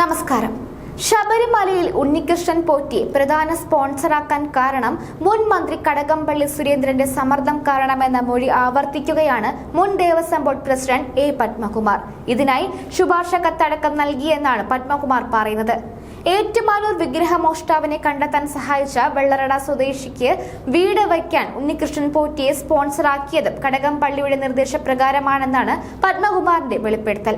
നമസ്കാരം. ശബരിമലയിൽ ഉണ്ണികൃഷ്ണൻ പോറ്റിയെ പ്രധാന സ്പോൺസറാക്കാൻ കാരണം മുൻ മന്ത്രി കടകംപള്ളി സുരേന്ദ്രന്റെ സമ്മർദ്ദം കാരണമെന്ന മൊഴി ആവർത്തിക്കുകയാണ് മുൻ Devaswom board president A Padmakumar. ഇതിനായി ശുപാർശ കത്തടക്കം നൽകിയെന്നാണ് പത്മകുമാർ പറയുന്നത്. ഏറ്റുമാനൂർ വിഗ്രഹമോഷ്ടാവിനെ കണ്ടെത്താൻ സഹായിച്ച വെള്ളറട സ്വദേശിക്ക് വീട് വയ്ക്കാൻ ഉണ്ണികൃഷ്ണൻ പോറ്റിയെ സ്പോൺസറാക്കിയതും കടകംപള്ളിയുടെ നിർദ്ദേശപ്രകാരമാണെന്നാണ് പത്മകുമാറിന്റെ വെളിപ്പെടുത്തൽ.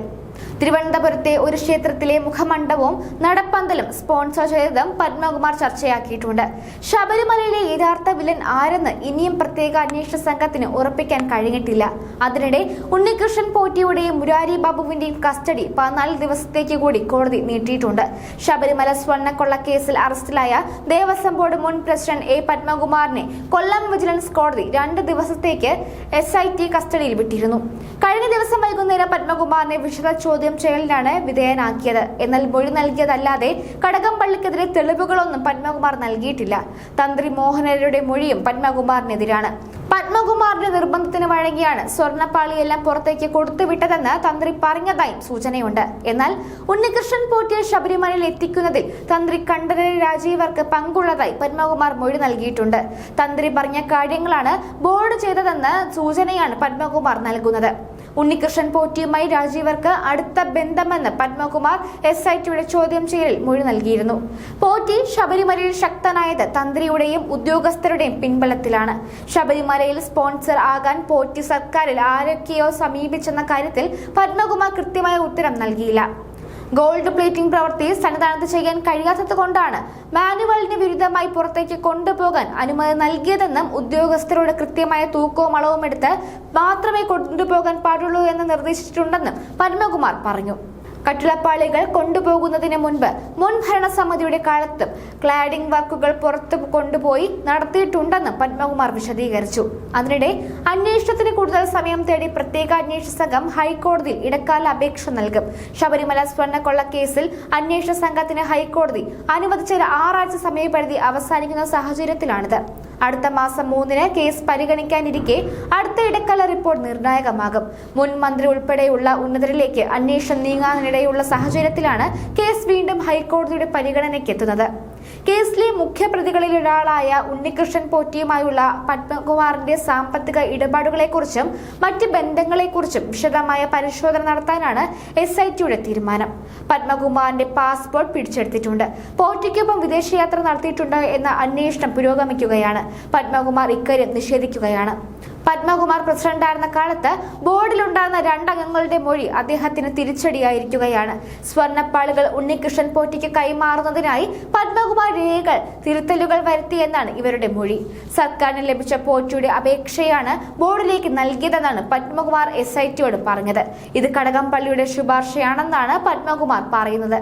തിരുവനന്തപുരത്തെ ഒരു ക്ഷേത്രത്തിലെ മുഖമണ്ഡപവും നടപ്പന്തലും സ്പോൺസർ ചെയ്തതും പത്മകുമാർ ചർച്ചയാക്കിയിട്ടുണ്ട്. ശബരിമലയിലെ യഥാർത്ഥ വിലൻ ആരെന്ന് ഇനിയും പ്രത്യേക അന്വേഷണ സംഘത്തിന് ഉറപ്പിക്കാൻ കഴിഞ്ഞിട്ടില്ല. അതിനിടെ ഉണ്ണികൃഷ്ണൻ പോറ്റിയുടെയും മുരാരി ബാബുവിന്റെയും കസ്റ്റഡി പതിനാല് ദിവസത്തേക്ക് കൂടി കോടതി നീട്ടിയിട്ടുണ്ട്. ശബരിമല സ്വർണക്കൊള്ള കേസിൽ അറസ്റ്റിലായ ദേവസ്വം ബോർഡ് മുൻ പ്രസിഡന്റ് എ പത്മകുമാറിനെ കൊല്ലം വിജിലൻസ് കോടതി രണ്ട് ദിവസത്തേക്ക് എസ് ഐ ടി കസ്റ്റഡിയിൽ വിട്ടിരുന്നു. കഴിഞ്ഞ ദിവസം വൈകുന്നേരം പത്മകുമാറിനെ വിശദ ചോദ്യം ചെയ്യലിനാണ് വിധേയനാക്കിയത്. എന്നാൽ മൊഴി നൽകിയതല്ലാതെ കടകംപള്ളിക്കെതിരെ തെളിവുകളൊന്നും പത്മകുമാർ നൽകിയിട്ടില്ല. തന്ത്രി മോഹനരുടെ മൊഴിയും പത്മകുമാറിനെതിരാണ്. പത്മകുമാറിന്റെ നിർബന്ധത്തിന് വഴങ്ങിയാണ് സ്വർണപ്പാളിയെല്ലാം പുറത്തേക്ക് കൊടുത്തുവിട്ടതെന്ന് തന്ത്രി പറഞ്ഞതായും സൂചനയുണ്ട്. എന്നാൽ ഉണ്ണികൃഷ്ണൻ പോറ്റിയെ ശബരിമലയിൽ എത്തിക്കുന്നതിൽ തന്ത്രി കണ്ഠരര് രാജീവർക്ക് പങ്കുള്ളതായി പത്മകുമാർ മൊഴി നൽകിയിട്ടുണ്ട്. തന്ത്രി പറഞ്ഞ കാര്യങ്ങളാണ് ബോർഡ് ചെയ്തതെന്ന് സൂചനയാണ് പത്മകുമാർ നൽകുന്നത്. ഉണ്ണികൃഷ്ണൻ പോറ്റിയുമായി രാജീവർക്ക് അടുത്ത ബന്ധമെന്ന് പത്മകുമാർ എസ് ഐ ടിയുടെ ചോദ്യം ചെയ്യലിൽ മൊഴി നൽകിയിരുന്നു. പോറ്റി ശബരിമലയിൽ ശക്തനായത് തന്ത്രിയുടെയും ഉദ്യോഗസ്ഥരുടെയും പിൻബലത്തിലാണ്. ശബരിമലയിൽ സ്പോൺസർ ആകാൻ പോറ്റി സർക്കാരിൽ ആരൊക്കെയോ സമീപിച്ചെന്ന കാര്യത്തിൽ പത്മകുമാർ കൃത്യമായ ഉത്തരം നൽകിയില്ല. ഗോൾഡ് പ്ലേറ്റിംഗ് പ്രവൃത്തി സന്നിധാനത്ത് ചെയ്യാൻ കഴിയാത്തത് കൊണ്ടാണ് മാനുവലിന് വിരുദ്ധമായി പുറത്തേക്ക് കൊണ്ടുപോകാൻ അനുമതി നൽകിയതെന്നും ഉദ്യോഗസ്ഥരോട് കൃത്യമായ തൂക്കവും അളവും എടുത്ത് മാത്രമേ കൊണ്ടുപോകാൻ പാടുള്ളൂ എന്ന് നിർദ്ദേശിച്ചിട്ടുണ്ടെന്നും പത്മകുമാർ പറഞ്ഞു കട്ടിളപ്പാളികൾ കൊണ്ടുപോകുന്നതിന് മുൻപ് മുൻ ഭരണസമിതിയുടെ കാലത്തും ക്ലാഡിംഗ് വർക്കുകൾ പുറത്തു കൊണ്ടുപോയി നടത്തിയിട്ടുണ്ടെന്നും പത്മകുമാർ വിശദീകരിച്ചു. അതിനിടെ അന്വേഷണത്തിന് കൂടുതൽ സമയം തേടി പ്രത്യേക അന്വേഷണ സംഘം ഹൈക്കോടതിയിൽ ഇടക്കാല അപേക്ഷ നൽകും. ശബരിമല സ്വർണക്കൊള്ള കേസിൽ അന്വേഷണ സംഘത്തിന് ഹൈക്കോടതി അനുവദിച്ച ആറാഴ്ച സമയപരിധി അവസാനിക്കുന്ന സാഹചര്യത്തിലാണിത്. അടുത്ത മാസം മൂന്നിന് കേസ് പരിഗണിക്കാനിരിക്കെ അടുത്ത ഇടക്കാല റിപ്പോർട്ട് നിർണായകമാകും. മുൻ മന്ത്രി ഉൾപ്പെടെയുള്ള ഉന്നതരിലേക്ക് അന്വേഷണം നീങ്ങാനിടയുള്ള സാഹചര്യത്തിലാണ് കേസ് വീണ്ടും ഹൈക്കോടതിയുടെ പരിഗണനയ്ക്ക് എത്തുന്നത് കേസിലെ മുഖ്യപ്രതികളിൽ ഒരാളായ ഉണ്ണികൃഷ്ണൻ പോറ്റിയുമായുള്ള പത്മകുമാറിന്റെ സാമ്പത്തിക ഇടപാടുകളെക്കുറിച്ചും മറ്റ് ബന്ധങ്ങളെക്കുറിച്ചും വിശദമായ പരിശോധന നടത്താനാണ് എസ് ഐ ടിയുടെ തീരുമാനം. പത്മകുമാറിന്റെ പാസ്പോർട്ട് പിടിച്ചെടുത്തിട്ടുണ്ട്. പോറ്റിക്കൊപ്പം വിദേശയാത്ര നടത്തിയിട്ടുണ്ട് എന്ന അന്വേഷണം പുരോഗമിക്കുകയാണ്. പത്മകുമാർ ഇക്കാര്യം നിഷേധിക്കുകയാണ്. പത്മകുമാർ പ്രസിഡന്റായിരുന്ന കാലത്ത് ബോർഡിലുണ്ടായിരുന്ന രണ്ടംഗങ്ങളുടെ മൊഴി അദ്ദേഹത്തിന് തിരിച്ചടിയായിരിക്കുകയാണ്. സ്വർണപ്പാളുകൾ ഉണ്ണികൃഷ്ണൻ പോറ്റിക്ക് കൈമാറുന്നതിനായി പത്മകുമാർ രേഖകൾ തിരുത്തലുകൾ വരുത്തിയെന്നാണ് ഇവരുടെ മൊഴി. സർക്കാരിന് ലഭിച്ച പോറ്റിയുടെ അപേക്ഷയാണ് ബോർഡിലേക്ക് നൽകിയതെന്നാണ് പത്മകുമാർ എസ് ഐ ടിയോട് പറഞ്ഞത്. ഇത് കടകംപള്ളിയുടെ ശുപാർശയാണെന്നാണ് പത്മകുമാർ പറയുന്നത്.